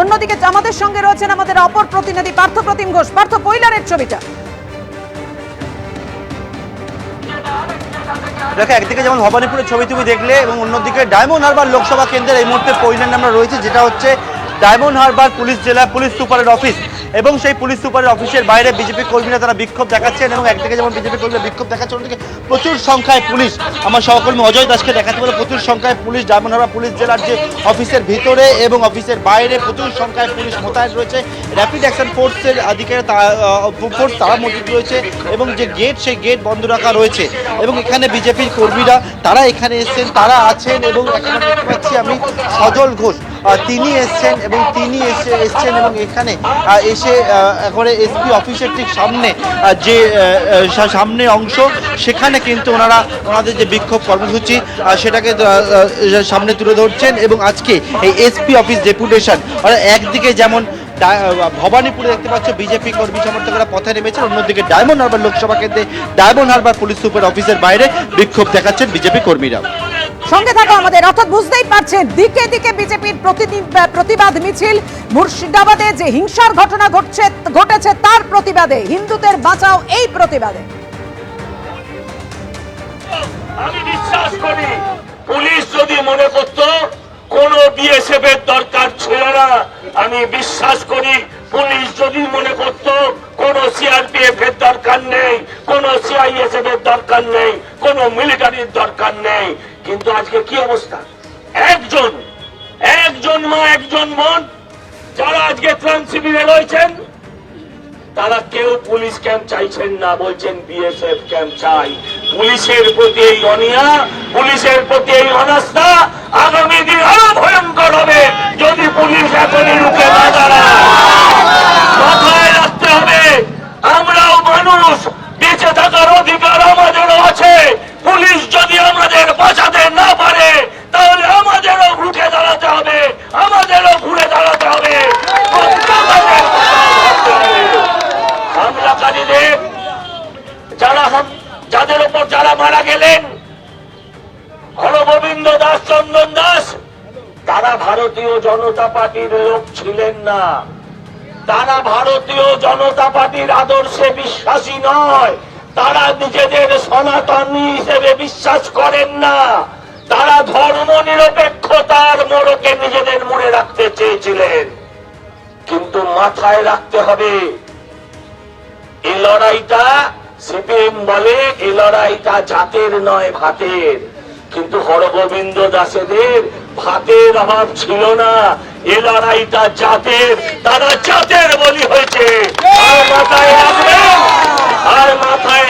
অন্যদিকে আমাদের সঙ্গে রয়েছেন আমাদের অপর প্রতিনিধি পার্থ প্রতিম ঘোষ। পার্থ বইলারের ছবিটা। দেখো, একদিকে যেমন ভবানীপুরের ছবি তুমি দেখলে এবং অন্যদিকে ডায়মন্ড হারবার লোকসভা কেন্দ্রের এই মুহূর্তে পরিণাম আমরা রয়েছে, যেটা হচ্ছে ডায়মন্ড হারবার পুলিশ জেলা পুলিশ সুপারের অফিস এবং সেই পুলিশ সুপারের অফিসের বাইরে বিজেপি কর্মীরা তারা বিক্ষোভ দেখাচ্ছেন এবং একদিকে যেমন বিজেপি কর্মীরা বিক্ষোভ দেখাচ্ছে অন্যদিকে প্রচুর সংখ্যায় পুলিশ। আমার সহকর্মী অজয় দাসকে দেখাতে বলে প্রচুর সংখ্যায় পুলিশ ডায়মন্ড হারবার পুলিশ জেলার যে অফিসের ভিতরে এবং অফিসের বাইরে প্রচুর সংখ্যায় পুলিশ মোতায়েন রয়েছে। র্যাপিড অ্যাকশন ফোর্সের আধিকারিক ফোর্স তারা মজুদ রয়েছে এবং যে গেট সেই গেট বন্ধ রাখা রয়েছে এবং এখানে বিজেপির কর্মীরা তারা এখানে এসেছেন, তারা আছেন এবং এখানে দেখতে পাচ্ছি আমি সজল ঘোষ। তিনি এসছেন এবং তিনি এসে এসছেন এবং এখানে এসে করে এসপি অফিসের ঠিক সামনে যে সামনে অংশ, সেখানে কিন্তু ওনারা, ওনাদের যে বিক্ষোভ কর্মসূচি সেটাকে সামনে তুলে ধরছেন এবং আজকে এই এসপি অফিস ডেপুটেশন অর্থাৎ একদিকে যেমন ভবানীপুরে দেখতে পাচ্ছ বিজেপি কর্মী সমর্থকরা পথে নেমেছেন, অন্যদিকে ডায়মন্ড হারবার লোকসভা কেন্দ্রে, ডায়মন্ড হারবার পুলিশ সুপার অফিসের বাইরে বিক্ষোভ দেখাচ্ছেন বিজেপি কর্মীরা সঙ্গে থাকো আমাদের। অর্থাৎ বুঝতেই পারছেন, দিকে দিকে বিজেপির প্রতিবাদ মিছিল। মুর্শিদাবাদে যে হিংসার ঘটনা ঘটছে, ঘটেছে তার প্রতিবাদে। হিন্দুদের বাঁচাও এই প্রতিবাদে। আমি বিশ্বাস করি, পুলিশ যদি মনে করত, কোন বিএসএফ এর দরকার ছিল না। আমি বিশ্বাস করি, পুলিশ যদি মনে করত, কোন সিআরপিএফ এর দরকার নেই, কোন সিআইএসএফ এর দরকার নেই, কোন মিলিটারির দরকার কিন্তু আজকে কি অবস্থা? একজন একজন মা, একজন মন যারা আজকে ত্রাণ শিবিরে রয়েছেন, তারা কেউ পুলিশ ক্যাম্প চাইছেন না, বলছেন বিএসএফ ক্যাম্প চাই। পুলিশের প্রতি এই অনিয়া পুলিশের প্রতি এই অনাস্থা আগামী দিন আরও ভয়ঙ্কর হবে যদি পুলিশ এখনই রুখে না দাঁড়ায় মাথায় রাখতে হবে আমরাও মানুষ বেঁচে থাকার অধিকার আমাদেরও আছে পুলিশ যদি আমাদের বাঁচাতে না পারে তাহলে আমাদেরও রুখে দাঁড়াতে হবে আমাদেরও ঘুরে দাঁড়াতে হবে প্রত্যেকের কথা ভাবতে হবে। হামলাকারীদের যারা যাদের উপর যারা মারা গেলেন, হরগোবিন্দ দাস, চন্দন দাস, তারা ভারতীয় জনতা পার্টির লোক ছিলেন না। তারা ভারতীয় জনতা পার্টির আদর্শে বিশ্বাসী নয়। তারা নিজেদের সনাতনী হিসেবে বিশ্বাস করেন না। তারা ধর্ম নিরপেক্ষতার মোড়কে নিজেদের মনে রাখতে চেয়েছিলেন। কিন্তু মাথায় রাখতে হবে এই লড়াইটা সিপিএম বলে এই লড়াইটা জাতের নয়, ভাতের। কিন্তু হরগোবিন্দ দাসেদের ভাতের অভাব ছিল না। এ লড়াইটা জাতের, তারা জাতের বলি হয়েছে। আর মাথায়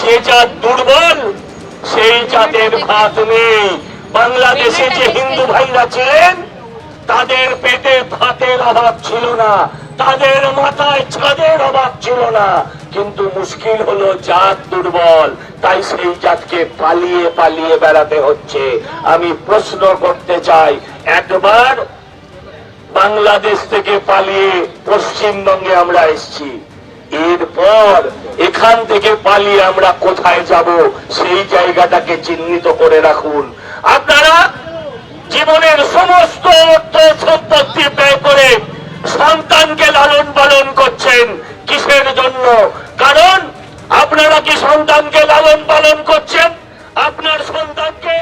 যে জাত দুর্বল, সেই জাতের ভাত নেই। বাংলাদেশে যে হিন্দু ভাইরা ছিলেন, তাদের পেটে ভাতের অভাব ছিল না। তাদের মাথায় ছাদের অভাব ছিল না, কিন্তু মুশকিল হলো জাত দুর্বল, তাই সেই জাতকে পালিয়ে পালিয়ে বেড়াতে হচ্ছে। আমি প্রশ্ন করতে চাই, একবার বাংলাদেশ থেকে পালিয়ে পশ্চিমবঙ্গে আমরা এসেছি, এরপর এখান থেকে পালিয়ে আমরা কোথায় যাব, সেই জায়গাটাকে চিহ্নিত করে রাখুন। আপনারা জীবনের সমস্ত অর্থ সম্পত্তি ব্যয় করে সন্তানকে লালন পালন করছেন কিসের জন্য কারণ আপনারা কি সন্তানকে লালন পালন করছেন আপনার সন্তানকে।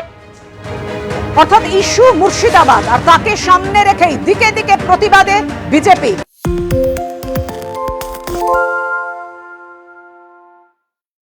অর্থাৎ ইস্যু মুর্শিদাবাদ, আর তাকে সামনে রেখেই দিকে দিকে প্রতিবাদে বিজেপি।